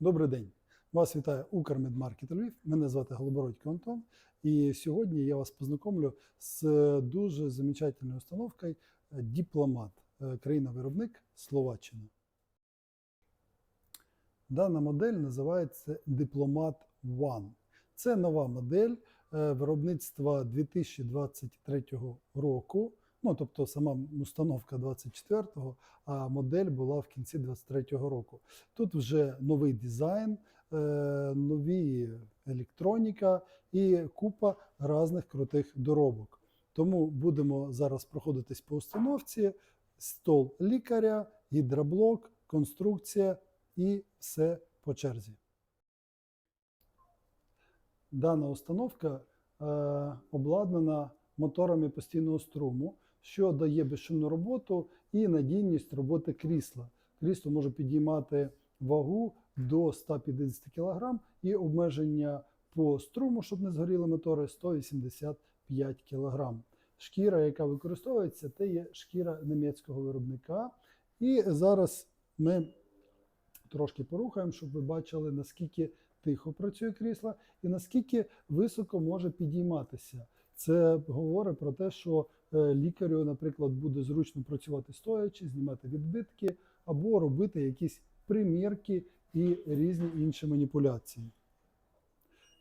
Добрий день. Вас вітає Укрмедмаркет Львів. Мене звати Голобородько Антон. І сьогодні я вас познайомлю з дуже замечательною установкою Дипломат, е, країна-виробник Словаччина. Дана модель називається Дипломат One. Це нова модель е, виробництва 2023 року. Ну, тобто сама установка 24-го, а модель була в кінці 23-го року. Тут вже новий дизайн, е, нові електроніка і купа різних крутих доробок. Тому будемо зараз проходитись по установці: стол лікаря, гідроблок, конструкція і все по черзі. Дана установка е, обладнана моторами постійного струму, що дає безшумну роботу і надійність роботи крісла. Крісло може підіймати вагу до 150 кг і обмеження по струму, щоб не згоріли мотори, 185 кг. Шкіра, яка використовується, це є шкіра німецького виробника. І зараз ми трошки порухаємо, щоб ви бачили, наскільки тихо працює крісло і наскільки високо може підійматися. Це говорить про те, що лікарю, наприклад, буде зручно працювати стоячи, знімати відбитки або робити якісь примірки і різні інші маніпуляції.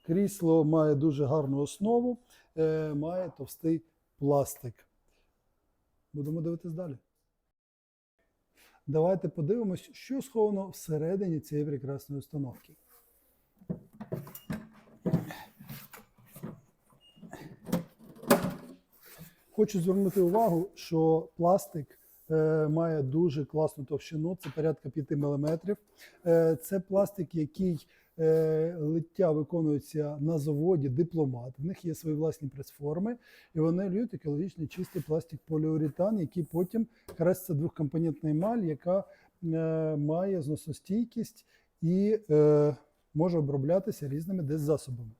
Крісло має дуже гарну основу, е, має товстий пластик. Будемо дивитись далі. Давайте подивимось, що сховано всередині цієї прекрасної установки. Хочу звернути увагу, що пластик е, має дуже класну товщину, це порядка 5 мм. Е, це пластик, який е, лиття виконується на заводі дипломат. В них є свої власні прес-форми, і вони льють екологічний чистий пластик поліуретан, який потім краситься двохкомпонентна емаль, яка е, має зносостійкість і е, може оброблятися різними деззасобами.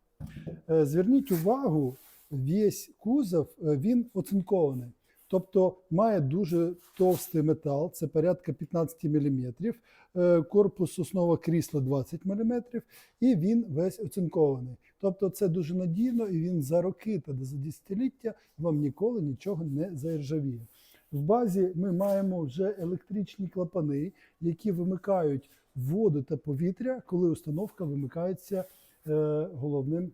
Е, Зверніть увагу, весь кузов е, він оцинкований. Тобто має дуже товстий метал, це порядка 15 мм, корпус основа крісла 20 мм, і він весь оцинкований. Тобто це дуже надійно, і він за роки та за десятиліття вам ніколи нічого не заіржавіє. В базі ми маємо вже електричні клапани, які вимикають воду та повітря, коли установка вимикається е, головним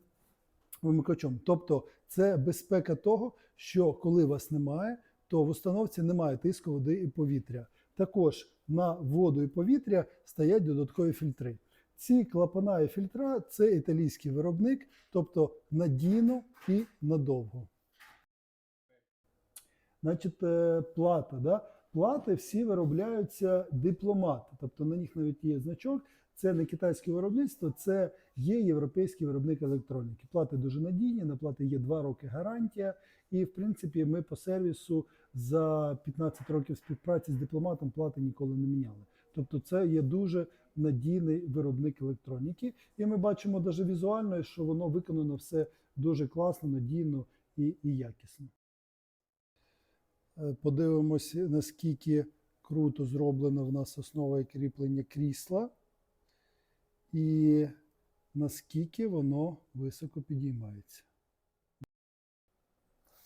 вимикачом. Тобто це безпека того, що коли вас немає, то в установці немає тиску води і повітря. Також на воду і повітря стоять додаткові фільтри. Ці клапана і фільтра це італійський виробник, тобто надійно і надовго. Значить, е, плата. Да? Плати всі виробляються дипломат, тобто на них навіть є значок. Це не китайське виробництво, це є європейський виробник електроніки. Плати дуже надійні, на плати є 2 роки гарантія. І, в принципі, ми по сервісу за 15 років співпраці з дипломатом плати ніколи не міняли. Тобто, це є дуже надійний виробник електроніки. І ми бачимо навіть візуально, що воно виконано все дуже класно, надійно і, і якісно. Е, Подивимося, наскільки круто зроблена в нас основа і кріплення крісла, і наскільки воно високо підіймається.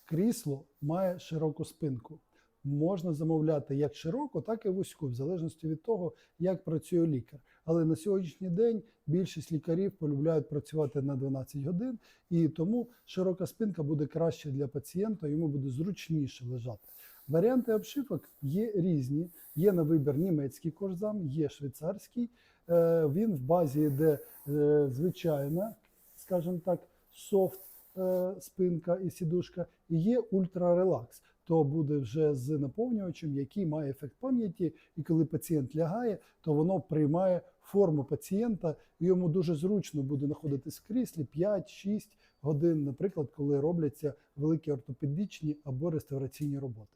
Крісло має широку спинку. Можна замовляти як широку, так і вузьку, в залежності від того, як працює лікар. Але на сьогоднішній день більшість лікарів полюбляють працювати на 12 годин, і тому широка спинка буде краще для пацієнта, йому буде зручніше лежати. Варіанти обшивок є різні. Є на вибір німецький кожзам, є швейцарський. Е, Він в базі йде е, звичайна, скажімо так, софт е, спинка і сідушка, і є ультрарелакс. То буде вже з наповнювачем, який має ефект пам'яті, і коли пацієнт лягає, то воно приймає форму пацієнта, і йому дуже зручно буде знаходитись в кріслі 5-6 годин, наприклад, коли робляться великі ортопедичні або реставраційні роботи.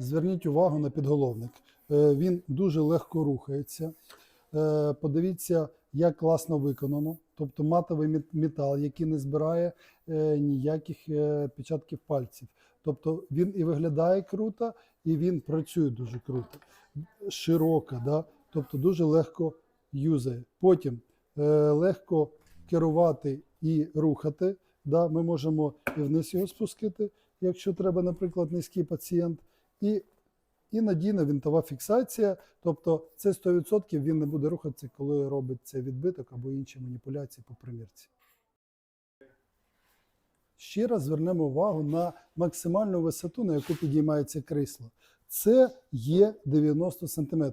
Зверніть увагу на підголовник. Е, Він дуже легко рухається. Е, Подивіться, як класно виконано. Тобто матовий метал, який не збирає е, ніяких печатків пальців. Тобто він і виглядає круто, і він працює дуже круто. Широка, да? тобто дуже легко юзає. Потім легко керувати і рухати. Да, ми можемо і вниз його спустити, якщо треба, наприклад, низький пацієнт. І, і надійна вінтова фіксація. Тобто це 100% він не буде рухатися, коли робиться відбиток або інші маніпуляції по примірці. Ще раз звернемо увагу на максимальну висоту, на яку підіймається крісло. Це є 90 см.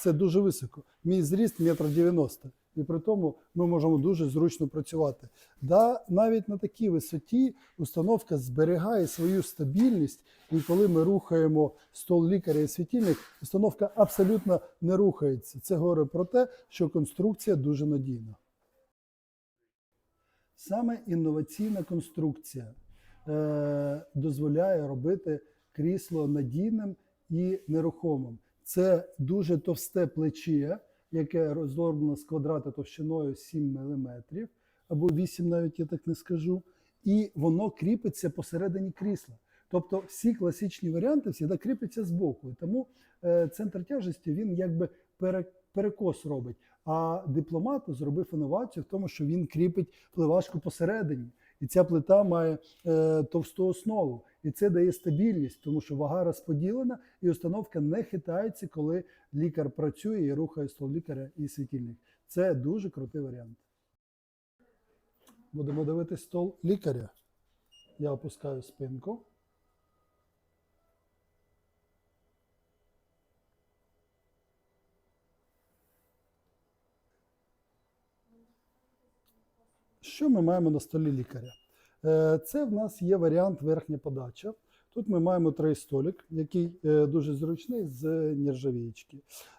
Це дуже високо. Мій зріст 1,90 м. І при тому ми можемо дуже зручно працювати. Да, навіть на такій висоті установка зберігає свою стабільність, і коли ми рухаємо стол лікаря і світильник, установка абсолютно не рухається. Це говорить про те, що конструкція дуже надійна. Саме інноваційна конструкція е, дозволяє робити крісло надійним і нерухомим. Це дуже товсте плече, яке розроблено з квадрата товщиною 7 мм, або 8 навіть я так не скажу, і воно кріпиться посередині крісла. Тобто всі класичні варіанти завжди кріпляться збоку. І тому е, центр тяжесті він якби пере, перекос робить. А дипломат зробив інновацію в тому, що він кріпить пливашку посередині. І ця плита має е, товсту основу. І це дає стабільність, тому що вага розподілена, і установка не хитається, коли лікар працює і рухає стол лікаря і світильник. Це дуже крутий варіант. Будемо дивитися стол лікаря. Я опускаю спинку. Що ми маємо на столі лікаря? Е, Це в нас є варіант верхня подача. Тут ми маємо трей столик, який е, дуже зручний з нержавієчки.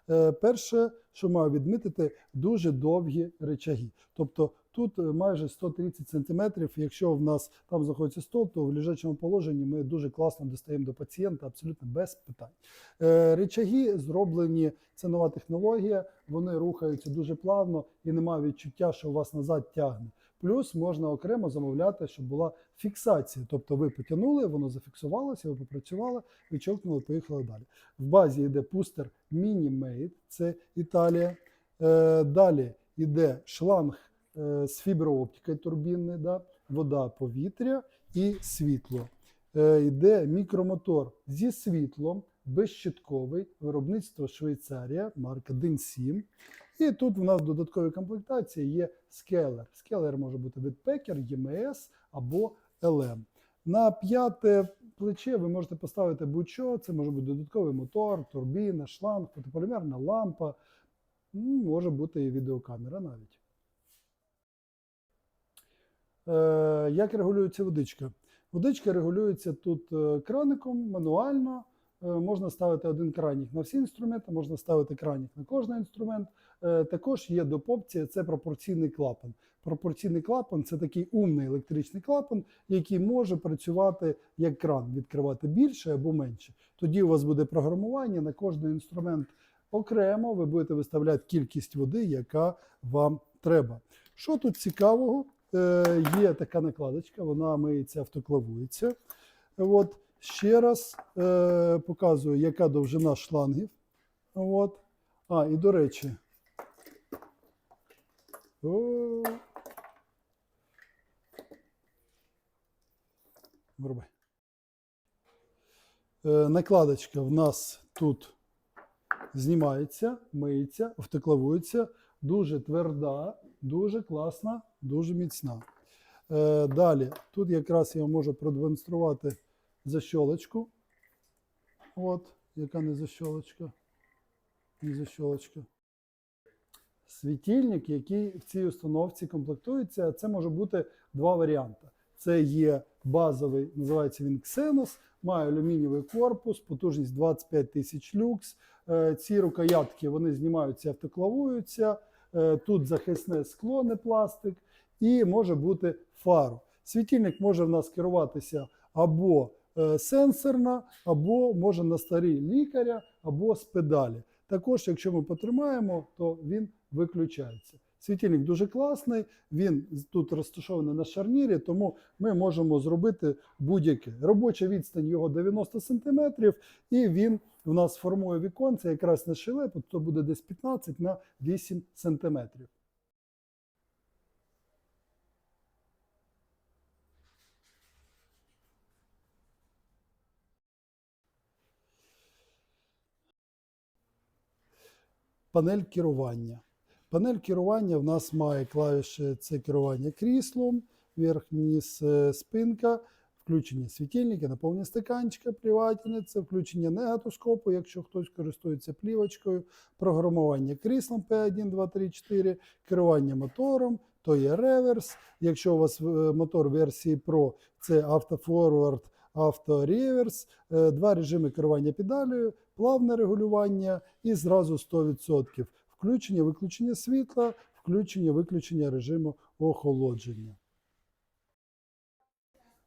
Е, Перше, що маю відмітити, дуже довгі речаги. Тобто тут майже 130 см. Якщо в нас там знаходиться стол, то в лежачому положенні ми дуже класно достаємо до пацієнта абсолютно без питань. Речаги зроблені, це нова технологія, вони рухаються дуже плавно і немає відчуття, що у вас назад тягне. Плюс можна окремо замовляти, щоб була фіксація. Тобто ви потягнули, воно зафіксувалося, ви попрацювали, відчовкнули, поїхали далі. В базі йде пустер Mini-Mate, це Італія. Е, далі йде шланг е, з фіброоптикою турбінний, да, вода, повітря і світло. Е, йде мікромотор зі світлом, безщитковий, виробництво Швейцарія, марка DIN7. І тут в нас в додатковій комплектації є скелер. Скелер може бути від Packer, EMS або LM. На п'яте плече ви можете поставити будь-що. Це може бути додатковий мотор, турбіна, шланг, фотополімерна лампа, може бути і відеокамера навіть. Е, як регулюється водичка? Водичка регулюється тут е, краником мануально. Е, Можна ставити один кранік на всі інструменти, можна ставити кранік на кожний інструмент. Е, Також є допопція, це пропорційний клапан. Пропорційний клапан це такий умний електричний клапан, який може працювати як кран, відкривати більше або менше. Тоді у вас буде програмування на кожний інструмент окремо. Ви будете виставляти кількість води, яка вам треба. Що тут цікавого? Е, Є така накладочка, вона миється, автоклавується. От. Ще раз е, показую, яка довжина шлангів. От. А, і до речі. О. Е, накладочка в нас тут знімається, миється, автоклавується. Дуже тверда, дуже класна, дуже міцна. Е, далі, тут якраз я можу продемонструвати защолочку. От, яка не защолочка. Не защолочка. Світильник, який в цій установці комплектується, це може бути два варіанти. Це є базовий, називається він Xenos, має алюмінієвий корпус, потужність 25 тисяч люкс. Е, Ці рукоятки вони знімаються, автоклавуються. Е, Тут захисне скло, не пластик, і може бути фару. Світильник може в нас керуватися або е, сенсорно, або може на старі лікаря, або з педалі. Також, якщо ми потримаємо, то він виключається. Світильник дуже класний, він тут розташований на шарнірі, тому ми можемо зробити будь-яке. Робоча відстань його 90 см, і він в нас формує віконце якраз на щелепу, то буде десь 15 на 8 сантиметрів. Панель керування. Панель керування в нас має клавіші це керування кріслом, верхній е, спинка, включення світильника, наповнення стаканчика, плівательниця, включення негатоскопу, якщо хтось користується плівочкою, програмування кріслом P1, 2, 3, 4, керування мотором, то є реверс. Якщо у вас е, мотор версії Pro, це автофорвард, автореверс, е, два режими керування педалею, плавне регулювання і зразу 100%. Включення, виключення світла, включення, виключення режиму охолодження.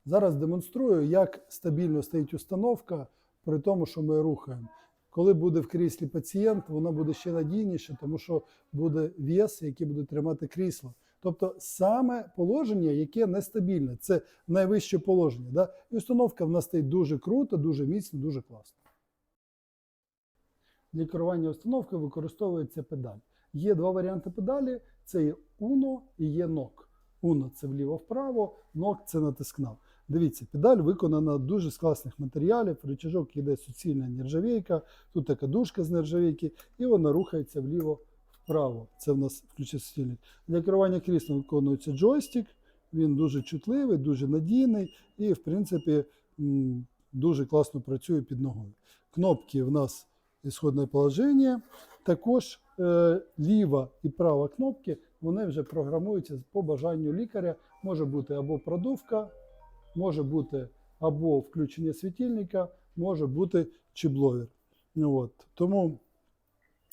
Зараз демонструю, як стабільно стоїть установка при тому, що ми рухаємо. Коли буде в кріслі пацієнт, вона буде ще надійніше, тому що буде вес, який буде тримати крісло. Тобто саме положення, яке нестабільне, це найвище положення. Да? І установка в нас стоїть дуже круто, дуже міцно, дуже класно. Для керування установкою використовується педаль. Є два варіанти педалі: це є Uno і є NOC. Uno це вліво-вправо, NOC це натискна. Дивіться, педаль виконана дуже з класних матеріалів. Рычажок йде суцільна нержавійка, тут така дужка з нержавійки, і вона рухається вліво-вправо. Це в нас включительник. Для керування кріслом виконується джойстик. Він дуже чутливий, дуже надійний і, в принципі, дуже класно працює під ногою. Кнопки в нас ісходне положення. Також е, ліва і права кнопки вони вже програмуються по бажанню лікаря. Може бути або продувка, може бути або включення світильника, може бути чібловер. От. Тому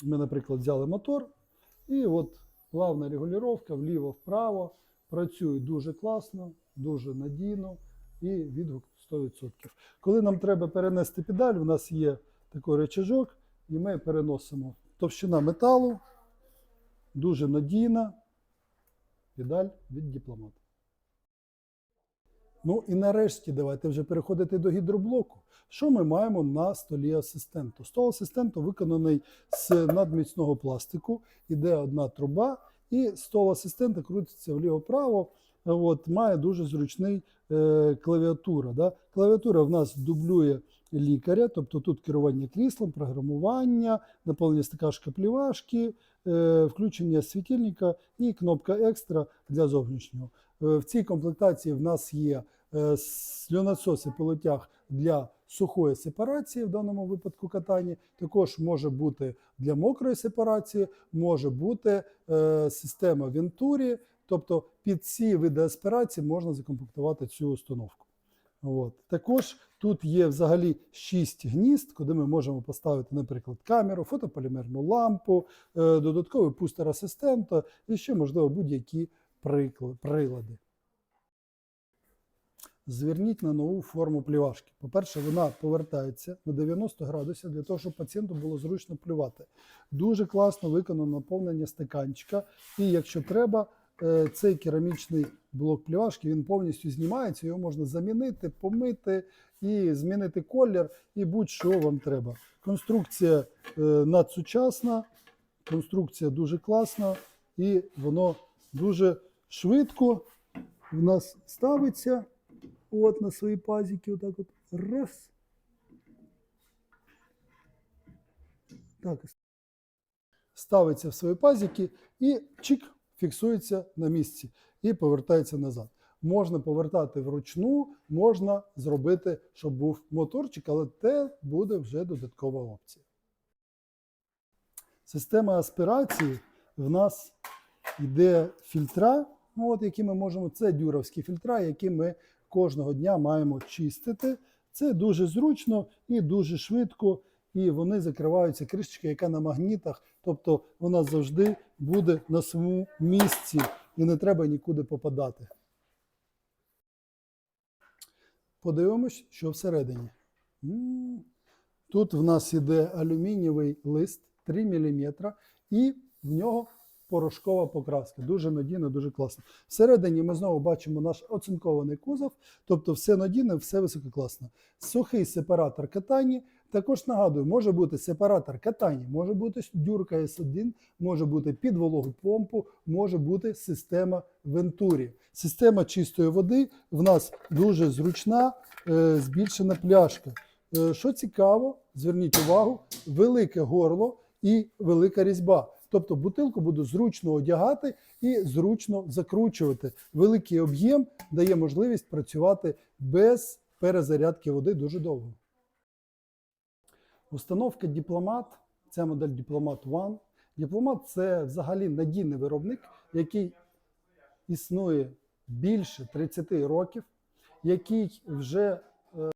ми, наприклад, взяли мотор, і от плавна регулювання вліво-вправо працює дуже класно, дуже надійно і відгук 100%. Коли нам треба перенести педаль, у нас є такий речажок, і ми переносимо товщина металу, дуже надійна педаль від дипломата. Ну і нарешті давайте вже переходити до гідроблоку. Що ми маємо на столі асистенту? Стол асистенту виконаний з надміцного пластику, іде одна труба, і стол асистента крутиться вліво-право. От, має дуже зручний е, клавіатура. Да? Клавіатура в нас дублює лікаря, тобто тут керування кріслом, програмування, наповнення стакашка плівашки, е, включення світильника і кнопка екстра для зовнішнього. Е, В цій комплектації в нас є е, сльонасоси полотяг для сухої сепарації, в даному випадку катання. Також може бути для мокрої сепарації, може бути система Venturi, тобто під ці види аспірації можна закомплектувати цю установку. От. Також тут є взагалі 6 гнізд, куди ми можемо поставити, наприклад, камеру, фотополімерну лампу, е, додатковий пустер асистента і ще, можливо, будь-які прилади. Зверніть на нову форму плівашки. По-перше, вона повертається на 90 градусів для того, щоб пацієнту було зручно плювати. Дуже класно виконано наповнення стаканчика. І якщо треба, цей керамічний блок плівашки він повністю знімається, його можна замінити, помити і змінити колір, і будь-що вам треба. Конструкція е, надсучасна, конструкція дуже класна, і воно дуже швидко в нас ставиться. От на свої пазики, отак от. Раз. Так. Ставиться в свої пазики і чик, фіксується на місці і повертається назад. Можна повертати вручну, можна зробити, щоб був моторчик, але це буде вже додаткова опція. Система аспірації в нас йде фільтра, ну, от, які ми можемо. Це дюровські фільтра, які ми кожного дня маємо чистити. Це дуже зручно і дуже швидко, і вони закриваються кришечка, яка на магнітах, тобто вона завжди буде на своєму місці і не треба нікуди попадати. Подивимось, що всередині. Тут в нас іде алюмінієвий лист 3 мм, і в нього порошкова покраска. Дуже надійно, дуже класно. Всередині ми знову бачимо наш оцинкований кузов, тобто все надійне, все висококласно. Сухий сепаратор катання, Також нагадую, може бути сепаратор катання, може бути дюрка S1, може бути під вологу помпу, може бути система Venturi. Система чистої води в нас дуже зручна, е, збільшена пляшка. Е, Що цікаво, зверніть увагу, велике горло і велика різьба. Тобто бутилку буду зручно одягати і зручно закручувати. Великий об'єм дає можливість працювати без перезарядки води дуже довго. Установка Дипломат, це модель Дипломат One. Дипломат це взагалі надійний виробник, який існує більше 30 років, який вже е,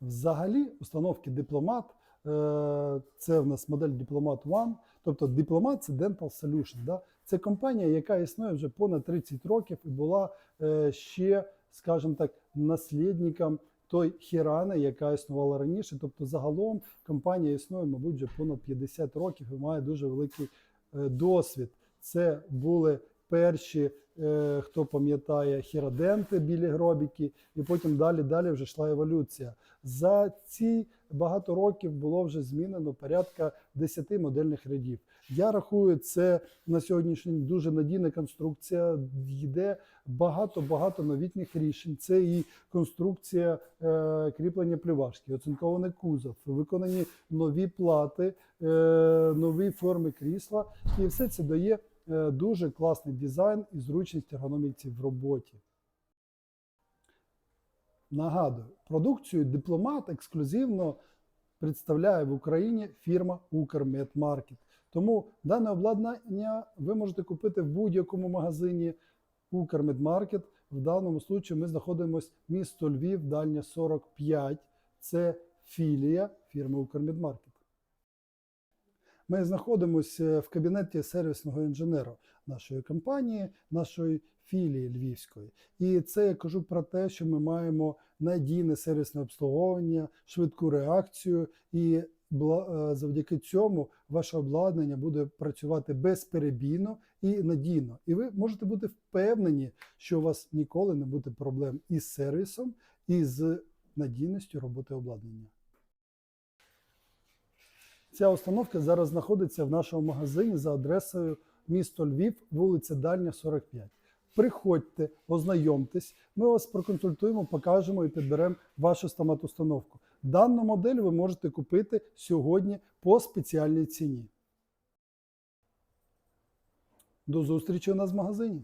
взагалі установки Дипломат. е, Це в нас модель Дипломат One. Тобто Дипломат це Dental Solution. Да? Це компанія, яка існує вже понад 30 років і була е, ще, скажімо так, наслідником той хірана, яка існувала раніше. Тобто, загалом компанія існує, мабуть, вже понад 50 років і має дуже великий е, досвід. Це були перші, е, хто пам'ятає, хіроденти білі гробіки, і потім далі далі вже йшла еволюція. За ці багато років було вже змінено порядка 10 модельних рядів. Я рахую, це на сьогоднішній день дуже надійна конструкція, йде багато-багато новітніх рішень. Це і конструкція е, кріплення плівашки, оцинкований кузов, виконані нові плати, е, нові форми крісла. І все це дає дуже класний дизайн і зручність ергономіці в роботі. Нагадую, продукцію дипломат ексклюзивно представляє в Україні фірма Укрмедмаркет. Тому дане обладнання ви можете купити в будь-якому магазині Укрмедмаркет. В даному случаї ми знаходимося місто Львів, дальня 45. Це філія фірми Укрмедмаркет. Ми знаходимося в кабінеті сервісного інженера нашої компанії, нашої філії львівської. І це я кажу про те, що ми маємо надійне сервісне обслуговування, швидку реакцію, і е, завдяки цьому ваше обладнання буде працювати безперебійно і надійно. І ви можете бути впевнені, що у вас ніколи не буде проблем із сервісом і з надійністю роботи обладнання. Ця установка зараз знаходиться в нашому магазині за адресою місто Львів, вулиця Дальня, 45. Приходьте, ознайомтесь, ми вас проконсультуємо, покажемо і підберемо вашу стомат-установку. Дану модель ви можете купити сьогодні по спеціальній ціні. До зустрічі у нас в магазині.